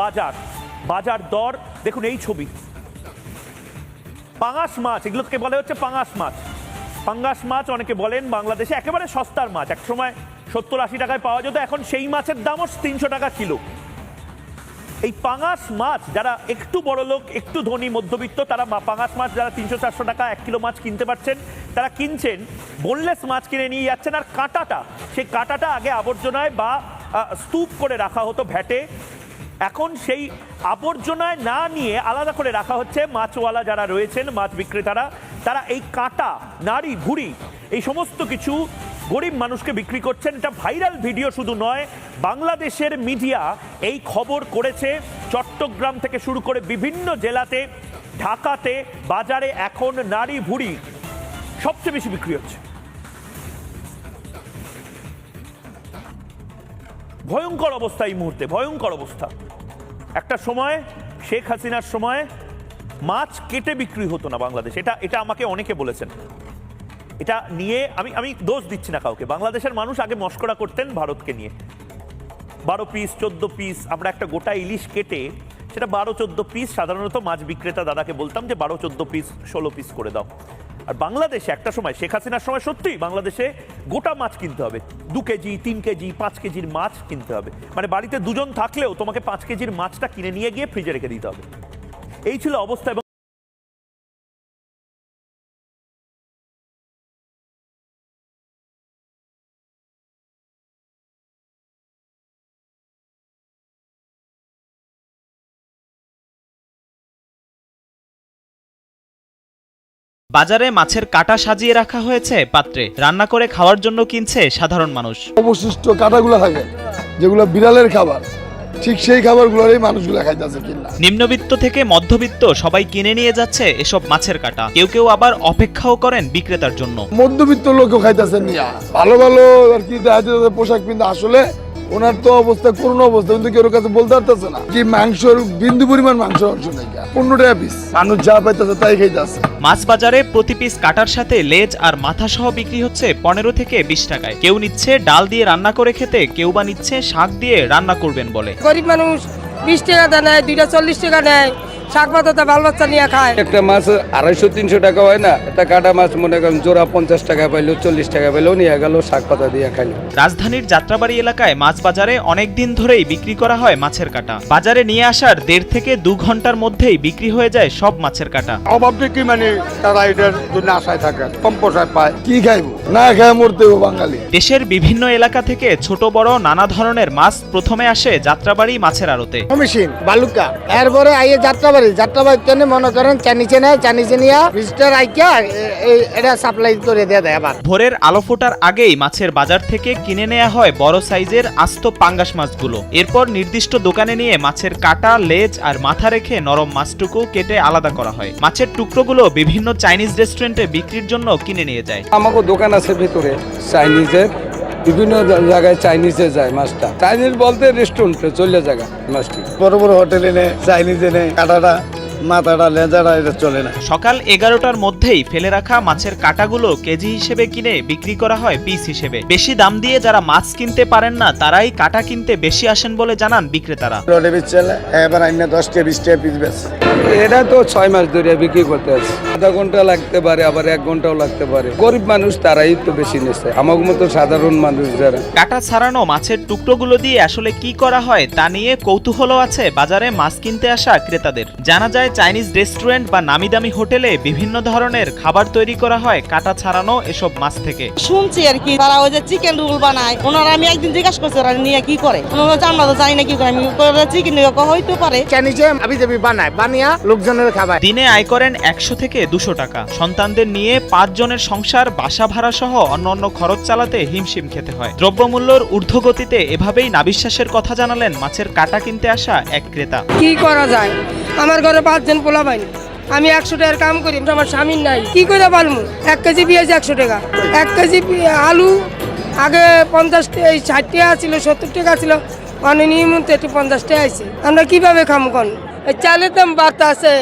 বাজার বাজার দর, দেখুন এই ছবি। পাঙাশ মাছ এগুলোকে বলে হচ্ছে পাঙাশ মাছ। পাঙ্গাস মাছ অনেকে বলেন বাংলাদেশে একেবারে সস্তার মাছ। এক সময় সত্তর আশি টাকায় পাওয়া যেত, এখন সেই মাছের দামও তিনশো টাকা কিলো। এই পাঙাশ মাছ, যারা একটু বড় লোক, একটু ধনী, মধ্যবিত্ত, তারা পাঙাশ মাছ যারা তিনশো চারশো টাকা, এক কিলো মাছ কিনতে পারছেন, তারা কিনছেন বোনলেস মাছ কিনে নিয়ে যাচ্ছেন, আর কাঁটাটা, সেই কাঁটাটা আগে আবর্জনায় বা স্তূপ করে রাখা হতো ভ্যাটে। এখন সেই আবর্জনায় না নিয়ে আলাদা করে রাখা হচ্ছে মাছওয়ালা যারা রয়েছেন, মাছ বিক্রেতারা, তারা এই কাঁটা, নাড়ি, ভুড়ি, এই সমস্ত কিছু গরিব মানুষকে বিক্রি করছেন। এটা ভাইরাল ভিডিও শুধু নয়, বাংলাদেশের মিডিয়া এই খবর করেছে। চট্টগ্রাম থেকে শুরু করে বিভিন্ন জেলাতে, ঢাকাতে, বাজারে এখন নারী ভুড়ি সবচেয়ে বেশি বিক্রি হচ্ছে। ভয়ঙ্কর অবস্থা এই মুহূর্তে, ভয়ঙ্কর অবস্থা। একটা সময়, শেখ হাসিনার সময়, মাছ কেটে বিক্রি হতো না বাংলাদেশ। এটা এটা আমাকে অনেকে বলেছেন। এটা নিয়ে আমি আমি দোষ দিচ্ছি না কাউকে। বাংলাদেশের মানুষ আগে মস্করা করতেন ভারতকে নিয়ে। বারো পিস চোদ্দ পিস আমরা একটা গোটা ইলিশ কেটে, সেটা বারো, চোদ্দ পিস সাধারণত মাছ বিক্রেতা দাদাকে বলতাম যে বারো, চোদ্দ পিস ষোলো পিস করে দাও। আর বাংলাদেশে একটা সময় শেখ হাসিনার সময় সত্যি বাংলাদেশে গোটা মাছ কিনতে হবে। দু কেজি, তিন কেজি, পাঁচ কেজির মাছ কিনতে হবে। মানে বাড়িতে দুজন থাকলেও তোমাকে পাঁচ কেজির মাছটা কিনে নিয়ে গিয়ে ফ্রিজে রেখে দিতে হবে। এই ছিল অবস্থা বাজারে মাছের কাটা সাজিয়ে রাখা হয়েছে পাত্রে। রান্না করে খাওয়ার জন্য কিনছে সাধারণ মানুষ। অবশিষ্ট কাটাগুলো থাকে যেগুলো বিড়ালের খাবার ঠিক সেই খাবারগুলোরই মানুষগুলো খাইতেছে কিনা। নিম্নবিত্ত থেকে মধ্যবিত্ত সবাই কিনে নিয়ে যাচ্ছে এসব মাছের কাটা। কেউ কেউ আবার অপেক্ষাও করেন বিক্রেতার জন্য। মধ্যবিত্ত লোকও খাইতেছে নিয়া ভালো ভালো আর কি দেখা যাচ্ছে পোশাক কিন্তু আসলে ওনার তো অবস্থা করুন অবস্থা কিন্তু কেউ কাছে বলতে পারতেছে না? কি মাংসর বিন্দু পরিমাণ মাংস অংশ নেই পনেরো টাকা পিস মানুষ যা পাইতেছে তাই খাইতেছে। মাছ বাজারে প্রতি পিস কাটার সাথে লেজ আর মাথা সহ বিক্রি হচ্ছে পনেরো থেকে বিশ টাকায়। কেউ নিচ্ছে ডাল দিয়ে রান্না করে খেতে কেউ বা নিচ্ছে শাক দিয়ে রান্না করবেন বলে। গরিব মানুষ বিশ টাকা দেয় নেয় দুইটা চল্লিশ টাকা নেয় শাক পাতাতে বাল বাচ্চা নিয়ে খায়। একটা মাছ আড়াইশো তিনশো টাকা হয় না একটা কাটা মাছ মনে করেন জোড়া পঞ্চাশ টাকা পাইলো চল্লিশ টাকা পাইলেও নিয়ে গেল শাক পাতা দিয়ে খাইলো। রাজধানীর যাত্রাবাড়ি এলাকায় মাছ বাজারে অনেক দিন ধরেই বিক্রি করা হয় মাছের কাটা। বাজারে নিয়ে আসার দেড় থেকে দু ঘণ্টার মধ্যেই বিক্রি হয়ে যায় সব মাছের কাটা। অভাব কি মানে তারা এটার জন্য আশায় থাকে কম পায়। কি খাইবো? না খায় মরতে বাঙালি। দেশের বিভিন্ন এলাকা থেকে ছোট বড় নানা ধরনের মাছ প্রথমে আসে যাত্রাবাড়ি মাছের আড়তে। মেশিন বালুকা এরপরে আইয়ে যাত্রাবাড়ি। যাত্রাবাড়ি তেনে মনে করেন চানিচে নেয় চানিচে নিয়ে ভিজিটার আইকা এটা সাপ্লাই করে দিয়ে দেয় আবার। ভোরের আলো ফোটার আগেই মাছের বাজার থেকে কিনে নেওয়া হয় বড় সাইজের আস্ত পাঙ্গাস মাছগুলো। এরপর নির্দিষ্ট দোকানে নিয়ে মাছের কাটা লেজ আর মাথা রেখে নরম মাছটুকু কেটে আলাদা করা হয়। মাছের টুকরোগুলো বিভিন্ন চাইনিজ রেস্টুরেন্টে বিক্রির জন্য কিনে নিয়ে যায়। আমাকে দোকান আছে ভিতরে চাইনিজের। বিভিন্ন জায়গায় চাইনিজে যায় মাছটা। চাইনিজ বলতে রেস্টুরেন্টে চলে জায়গা মাছটি। বড় বড় হোটেলে নে চাইনিজে নে কাটাটা মাথাটা লেজাটা এটা চলে না। সকাল এগারোটার মধ্যেই ফেলে রাখা মাছের কাটাগুলো কেজি হিসেবে কিনে বিক্রি করা হয় পিস হিসেবে। বেশি দাম দিয়ে যারা মাছ কিনতে পারেন না তারাই কাটা কিনতে বেশি আসেন বলে জানান বিক্রেতারা। রোডে বিচলে এবার আইনা দশ টাকা বিশ টাকা পিস বেশ এটা তো ছয় মাস ধরে বিক্রি করতে আছে। আধা ঘণ্টা লাগতে পারে আবার এক ঘন্টাও লাগতে পারে। গরিব মানুষ তারাই তো বেশি নেছে আমার মতো সাধারণ মানুষ যারা কাটা ছাড়ানো মাছের টুকরোগুলো দিয়ে আসলে কি করা হয় তা নিয়ে কৌতূহলও আছে বাজারে মাছ কিনতে আসা ক্রেতাদের। জানা যায় চাইনিজ রেস্টুরেন্ট বা নামি দামি হোটেলে বিভিন্ন ধরনের খাবার তৈরি করা হয় কাটা ছাড়ানো এসব মাছ থেকে। শুনছি আর কি তারা ওই যে চিকেন রোল বানায়। ওনারা আমি একদিন জিজ্ঞাসা করছি ওরা নিয়ে কি করে? ওনারা আমরা তো জানি না কি করে। আমি চিকেন হইতে পারে। চানিচে আবি যাবি বানায় বানিয়া লোকজনের খাবার। দিনে আয় করেন একশো থেকে দুশো টাকা। সন্তানদের নিয়ে পাঁচ জনের সংসার বাসা ভাড়া সহ অন্যান্য খরচ চালাতে হিমশিম খেতে হয়। দ্রব্যমূল্যর ঊর্ধ্বগতিতে এভাবেই নাবিশ্বাসের কথা জানালেন মাছের কাটা কিনতে আসা এক ক্রেতা। কি করা যায়? আমার ঘরে পাঁচজন পোলা পাইনি আমি একশো টাকার কাম করি আমার স্বামীর নাই। কি করে পারব? এক কেজি পেঁয়াজ একশো টাকা। এক কেজি আলু আগে পঞ্চাশ এই ষাট টাকা ছিল সত্তর টাকা ছিল। মানে নিয়মিত একটু পঞ্চাশ টাকা আছে আমরা কীভাবে খামো কোন এই চালের দাম বাড়তে আছে